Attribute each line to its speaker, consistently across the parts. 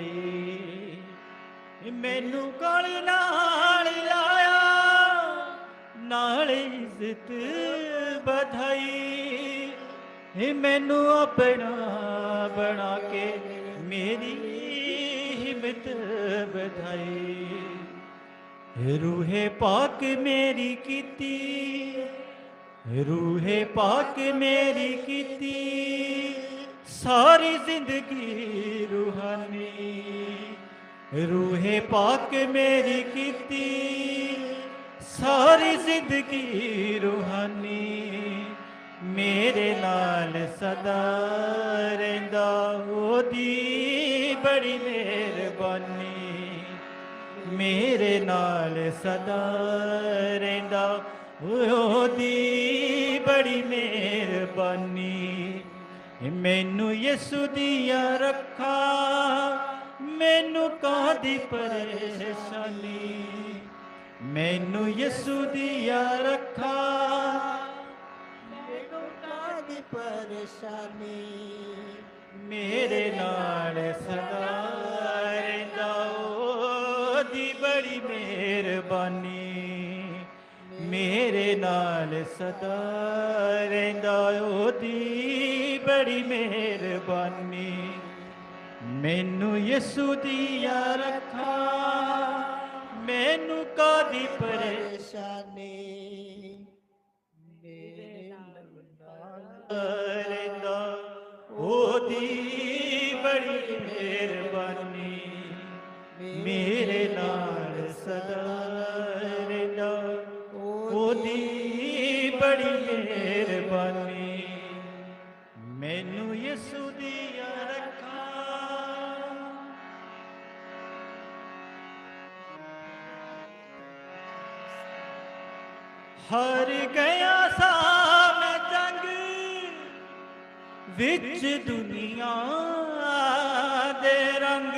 Speaker 1: ਬਧਾਈ ਮੈਨੂੰ ਗਲ ਨਾਲ ਲਾਇਆ, ਨਾਲ ਇੱਜ਼ਤ ਬਧਾਈ ਇਹ ਮੈਨੂੰ ਆਪਣਾ ਬਣਾ ਕੇ ਮੇਰੀ ਹਿੰਮਤ ਵਧਾਈ। ਰੂਹੇ ਪਾਕ ਮੇਰੀ ਕੀਤੀ ਰੂਹੇ ਪਾਕ ਮੇਰੀ ਕੀਤੀ, ਸਾਰੀ ਜ਼ਿੰਦਗੀ ਰੂਹਾਨੀ। ਰੂਹੇ ਪਾਕ ਮੇਰੀ ਕੀਤੀ, ਸਾਰੀ ਜ਼ਿੰਦਗੀ ਰੂਹਾਨੀ। ਮੇਰੇ ਨਾਲ ਸਦਾ ਰਹਿੰਦਾ ਉਹਦੀ ਬੜੀ ਮਿਹਰਬਾਨੀ। ਮੇਰੇ ਨਾਲ ਸਦਾ ਰਹਿੰਦਾ ਉਹਦੀ ਬੜੀ ਮਿਹਰਬਾਨੀ। ਮੈਨੂੰ ਯਿਸੂ ਦੀਆਂ ਰੱਖਾ ਮੈਨੂੰ ਕਾਦੀ ਪਰੇਸ਼ਾਨੀ? ਮੈਨੂੰ ਯਿਸੂ ਦੀਆਂ ਰੱਖਾ।
Speaker 2: ਮੈਨੂੰ ਕਾਦੀ ਪਰੇਸ਼ਾਨੀ?
Speaker 1: ਮੇਰੇ ਨਾਲ ਸਦਾ ਰਹਿੰਦਾ ਉਹਦੀ ਬੜੀ ਮਿਹਰਬਾਨੀ। ਮੇਰੇ ਨਾਲ ਸਦਾ ਰਹਿੰਦਾ ਉਹਦੀ ਬੜੀ ਮਿਹਰਬਾਨੀ। ਮੈਨੂੰ ਯਿਸੂ ਦੀਆਂ ਰੱਖਾ, ਮੈਨੂੰ ਕਾਦੀ
Speaker 2: ਪਰੇਸ਼ਾਨੀ? ਮੇਰੇ ਨਾਲ
Speaker 1: ਰਹਿੰਦਾ ਉਹਦੀ ਬੜੀ ਮਿਹਰਬਾਨੀ। ਮੇਰੇ ਨਾਲ ਸਦਾ ਰਹਿੰਦਾ ਉਹਦੀ ਬੜੀ ਮਿਹਰਬਾਨੀ। ਮੈਨੂੰ ਯਿਸੂ ਦੀ ਹਰ ਗਿਆ ਸਾ ਮੈਂ ਜੰਗ ਵਿੱਚ ਦੁਨੀਆ ਦੇ ਰੰਗ।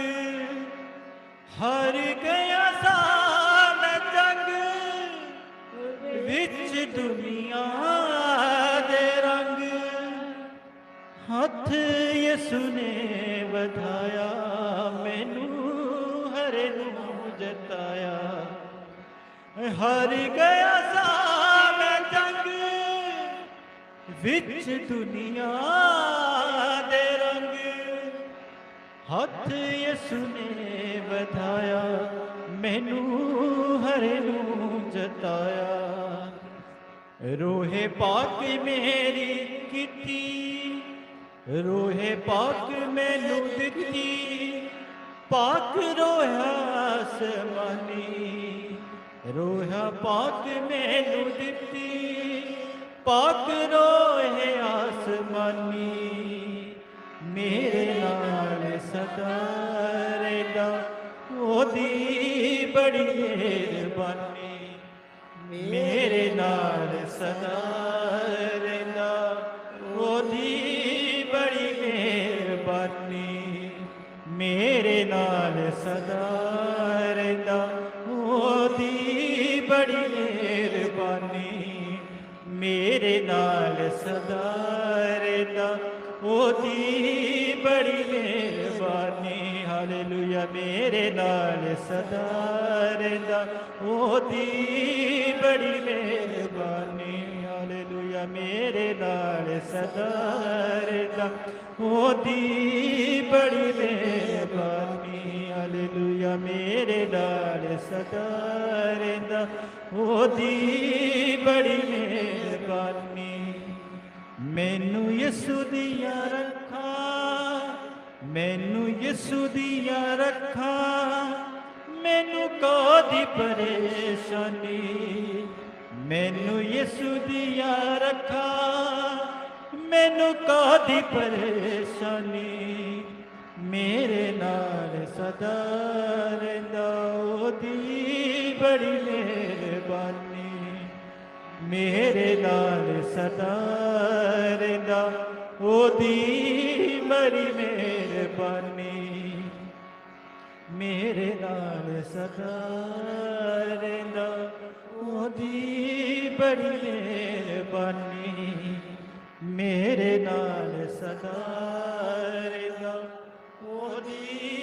Speaker 1: ਹਰ ਗਿਆ ਸਾ ਮੈਂ ਜੰਗ ਵਿੱਚ ਦੁਨੀਆ ਦੇ ਰੰਗ। ਹੱਥ ਯਿਸੂ ਨੇ ਵਧਾਇਆ, ਮੈਨੂੰ ਹਰੇ ਨੂੰ ਜਤਾਇਆ। ਹਰ ਗਿਆ ਸਾ ਵਿੱਚ ਦੁਨੀਆ ਦੇ ਰੰਗ ਹੱਥ ਯਿਸੂ ਨੇ ਵਧਾਇਆ, ਮੈਨੂੰ ਹਰੇ ਨੂੰ ਜਤਾਇਆ। ਰੋਹੇ ਪਾਕ ਮੇਰੀ ਕੀਤੀ, ਰੋਹੇ ਪਾਕ ਮੈਨੂੰ ਦਿੱਤੀ, ਪਾਕ ਰੋਇਆ ਅਸਮਾਨੀ। ਰੋਹਾ ਪਾਕ ਮੈਨੂੰ ਦਿੱਤੀ ਪਾਕ ਰੋਹੇ ਆਸਮਾਨੀ, ਮੇਰੇ ਨਾਲ ਸਦਾ ਰਹਿੰਦਾ ਉਹਦੀ ਬੜੀ ਮਿਹਰਬਾਨੀ, ਮੇਰੇ ਨਾਲ ਸਦਾ ਰਹਿੰਦਾ ਉਹਦੀ ਬੜੀ ਮਿਹਰਬਾਨੀ, ਮੇਰੇ ਨਾਲ ਸਦਾ ਰਹਿੰਦਾ ਉਹਦੀ ਬੜੀ ਮਿਹਰਬਾਨੀ। ਮੇਰੇ ਨਾਲ ਸਦਾ ਰਹਿੰਦਾ ਉਹਦੀ ਬੜੀ ਮਿਹਰਬਾਨੀ, ਹਾਲੇਲੂਇਆ, ਮੇਰੇ ਨਾਲ ਸਦਾ ਰਹਿੰਦਾ ਉਹਦੀ ਬੜੀ ਮਿਹਰਬਾਨੀ, ਹਾਲੇਲੂਇਆ, ਮੇਰੇ ਨਾਲ ਸਦਾ ਰਹਿੰਦਾ ਉਹਦੀ ਬੜੀ ਹਾਲੇਲੂਇਆ ਨਾਲ ਸਦਾ ਰਹਿੰਦਾ ਉਹਦੀ ਬੜੀ ਮਿਹਰਬਾਨੀ। ਮੈਨੂੰ ਯਿਸੂ ਦੀਆਂ ਰੱਖਾਂ, ਮੈਨੂੰ ਯਿਸੂ ਦੀਆਂ ਰੱਖਾਂ, ਮੈਨੂੰ ਕਾਦੀ ਪਰੇਸ਼ਾਨੀ? ਮੈਨੂੰ ਯਿਸੂ ਦੀਆਂ ਰੱਖਾਂ, ਮੈਨੂੰ ਕਾਦੀ ਪਰੇਸ਼ਾਨੀ? ਮੇਰੇ ਨਾਲ ਸਦਾ ਦੀ ਬੜੀ ਮਿਹਰਬਾਨੀ ਮੇਰੇ ਨਾਲ ਸਦਾ ਰਹਿੰਦਾ ਉਹਦੀ ਬੜੀ ਮਿਹਰਬਾਨੀ ਮੇਰੇ ਨਾਲ ਸਦਾ ਰਹਿੰਦਾ ਉਹਦੀ ਬੜੀ ਮਿਹਰਬਾਨੀ ਮੇਰੇ ਨਾਲ ਸਦਾ ਰਹਿੰਦਾ ਉਹਦੀ